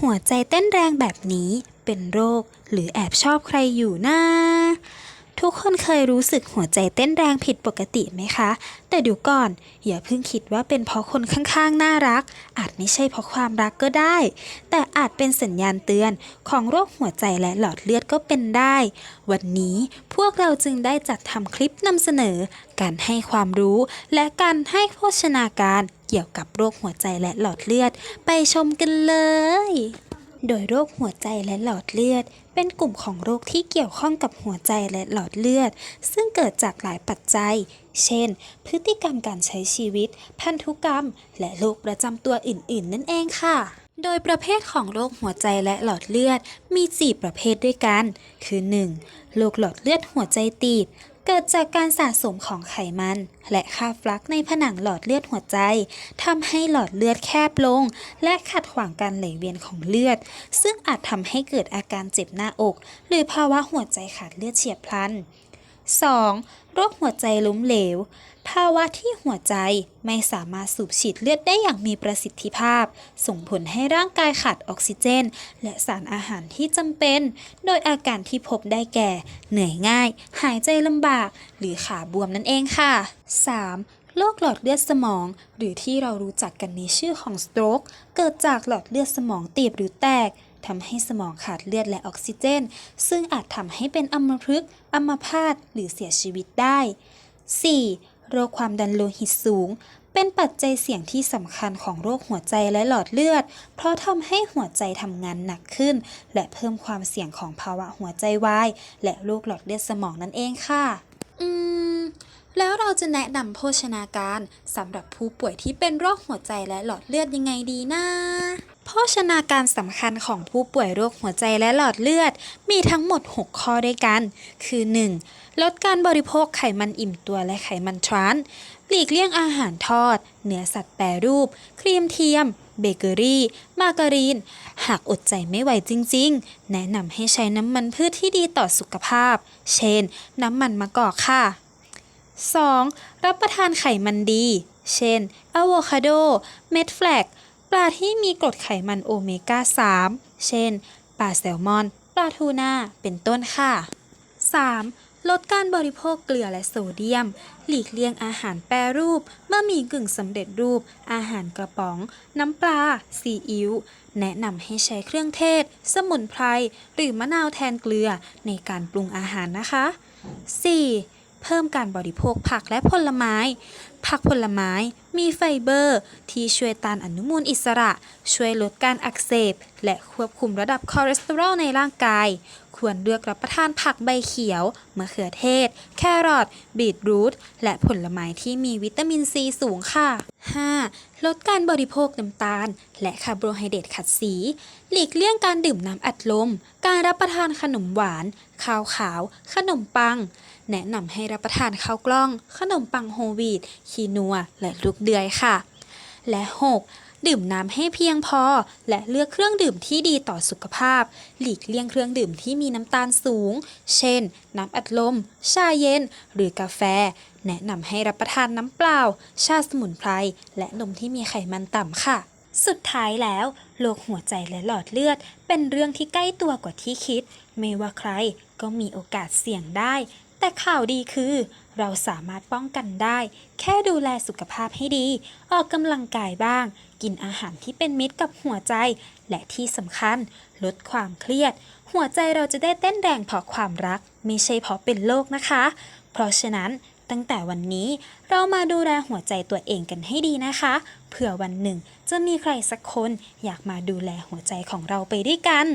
หัวใจเต้นแรงแบบนี้เป็นโรคหรือแอบชอบใครอยู่นะ ทุกคนเคยรู้สึกหัวใจเต้นแรงผิดปกติไหมคะ แต่เดี๋ยวก่อนอย่าเพิ่งคิดว่าเป็นเพราะคนข้างๆ น่ารัก อาจไม่ใช่เพราะความรักก็ได้ แต่อาจเป็นสัญญาณเตือนของโรคหัวใจและหลอดเลือดก็เป็นได้ วันนี้พวกเราจึงได้จัดทำคลิปนำเสนอ การให้ความรู้และการให้โภชนาการ เกี่ยวกับโรคหัวใจและหลอดเลือด ไปชมกันเลย โดยโรคหัวใจและหลอดเลือด เป็นกลุ่มของโรคที่เกี่ยวข้องกับหัวใจและหลอดเลือด ซึ่งเกิดจากหลายปัจจัย เช่น พฤติกรรมการใช้ชีวิต พันธุกรรม และโรคประจำตัวอื่น ๆ นั่นเองค่ะ โดยประเภทของโรคหัวใจและหลอดเลือดมี 4 ประเภทด้วยกัน คือ 1. โรคหลอดเลือดหัวใจตีบ เกิดจากการสะสมของไขมัน และค่าฟลักในผนังหลอดเลือดหัวใจทำให้หลอดเลือดแคบลง และขัดขวางการไหลเวียนของเลือด ซึ่งอาจทำให้เกิดอาการเจ็บหน้าอก หรือภาวะหัวใจขาดเลือดเฉียบพลัน 2. โรคหัวใจล้มเหลว ภาวะที่หัวใจไม่สามารถสูบฉีดเลือดได้อย่างมีประสิทธิภาพ ส่งผลให้ร่างกายขาดออกซิเจน และสารอาหารที่จำเป็น โดยอาการที่พบได้แก่ เหนื่อยง่าย หายใจลำบาก หรือขาบวมนั่นเองค่ะ 3. โรคหลอดเลือดสมอง หรือที่เรารู้จักกันในชื่อของ stroke เกิดจากหลอดเลือดสมองตีบหรือแตก ทำให้สมองขาดเลือดและออกซิเจน ซึ่งอาจทำให้เป็นอัมพฤกษ์อัมพาตหรือเสียชีวิตได้ 4. โรคความดันโลหิตสูง เป็นปัจจัยเสี่ยงที่สำคัญของโรคหัวใจและหลอดเลือด เพราะทำให้หัวใจทำงานหนักขึ้น และเพิ่มความเสี่ยงของภาวะหัวใจวาย และโรคหลอดเลือดสมองนั่นเองค่ะ อืม แล้วเราจะแนะนำโภชนาการสำหรับผู้ป่วยที่เป็นโรคหัวใจและหลอดเลือดยังไงดีนะ โภชนาการสำคัญของผู้ป่วยโรคหัวใจและหลอดเลือด มีทั้งหมด 6 ข้อด้วยกัน คือ 1. ลดการบริโภคไขมันอิ่มตัวและไขมันทรานส์หลีกเลี่ยงอาหารทอด เนื้อสัตว์แปรรูป ครีมเทียม เบเกอรี่ มาการีน หากอดใจไม่ไหวจริงๆ แนะนำให้ใช้น้ำมันพืชที่ดีต่อสุขภาพ เช่น น้ำมันมะกอกค่ะ 2. รับประทานไขมันดี เช่นอะโวคาโด เม็ดแฟลก ปลาที่มีกรดไขมันโอเมก้า 3 เช่น ปลาแซลมอน ปลาทูน่า เป็นต้นค่ะ 3. ลดการบริโภคเกลือและโซเดียม หลีกเลี่ยงอาหารแปรรูป เมื่อมีกึ่งสำเร็จรูป อาหารกระป๋อง น้ำปลา ซีอิ๊ว แนะนำให้ใช้เครื่องเทศ สมุนไพร หรือมะนาวแทนเกลือในการปรุงอาหารนะคะ 4. เพิ่มการบริโภคผักและผลไม้ ผักผลไม้มีไฟเบอร์ ที่ช่วยต้านอนุมูลอิสระ ช่วยลดการอักเสบ และควบคุมระดับคอเลสเตอรอลในร่างกาย ควรเลือกรับประทานผักใบเขียวมะเขือเทศ แครอทบีทรูทและผลไม้ที่มีวิตามินซีสูงค่ะ 5. ลดการบริโภคน้ำตาล และคาร์โบไฮเดรตขัดสี หลีกเลี่ยงการดื่มน้ำอัดลม การรับประทานขนมหวาน ข้าวขาว ขนมปัง แนะนำให้รับประทานข้าวกล้อง ขนมปังโฮวีต คีนัว และลูกเดือยค่ะ และ 6. ดื่มน้ำให้เพียงพอ และเลือกเครื่องดื่มที่ดีต่อสุขภาพ หลีกเลี่ยงเครื่องดื่มที่มีน้ำตาลสูง เช่น น้ำอัดลม ชาเย็น หรือกาแฟ แนะนำให้รับประทานน้ำเปล่า ชาสมุนไพร และนมที่มีไขมันต่ำค่ะ สุดท้ายแล้วโรคหัวใจและหลอดเลือด เป็นเรื่องที่ใกล้ตัวกว่าที่คิด ไม่ว่าใครก็มีโอกาสเสี่ยงได้ แต่ข่าวดีคือ เราสามารถป้องกันได้ แค่ดูแลสุขภาพให้ดี ออกกำลังกายบ้าง กินอาหารที่เป็นมิตรกับหัวใจ และที่สำคัญ ลดความเครียด หัวใจเราจะได้เต้นแรงเพราะความรัก ไม่ใช่เพราะเป็นโรคนะคะ เพราะฉะนั้นตั้งแต่วันนี้เรามาดูแลหัวใจตัวเองกันให้ดีนะคะ เผื่อวันหนึ่งจะมีใครสักคนอยากมาดูแลหัวใจของเราไปด้วยกัน